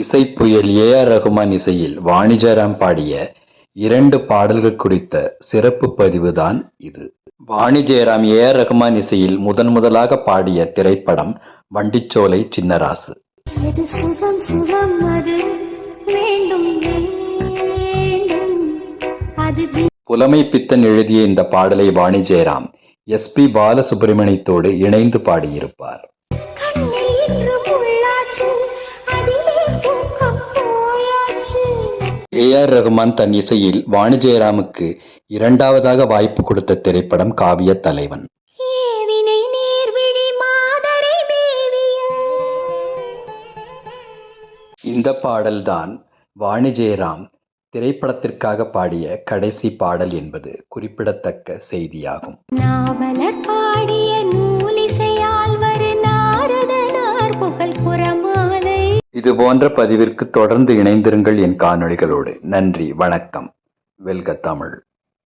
இசைப்புயல் ஏ R Rahman இசையில் வாணிஜராம் பாடிய இரண்டு பாடல்கள் குறித்த சிறப்பு பதிவுதான் இது. வாணி ஜெயராம் ஏ ஆர் ரகுமான் இசையில் முதன் முதலாக பாடிய திரைப்படம் வண்டிச்சோலை சின்னராசு. புலமை பித்தன் எழுதிய இந்த பாடலை வாணி ஜெயராம் எஸ் பி பாலசுப்ரமணியத்தோடு இணைந்து பாடியிருப்பார். ஏ ஆர் ரகுமான் தன் இசையில் வாணி ஜெயராமுக்கு இரண்டாவதாக வாய்ப்பு கொடுத்த திரைப்படம் காவிய தலைவன். இந்த பாடல்தான் வாணி ஜெயராம் திரைப்படத்திற்காக பாடிய கடைசி பாடல் என்பது குறிப்பிடத்தக்க செய்தியாகும். இது போன்ற பதிவிற்கு தொடர்ந்து இணைந்திருங்கள் என் காணொளிகளோடு. நன்றி வணக்கம். வெல்க தமிழ்.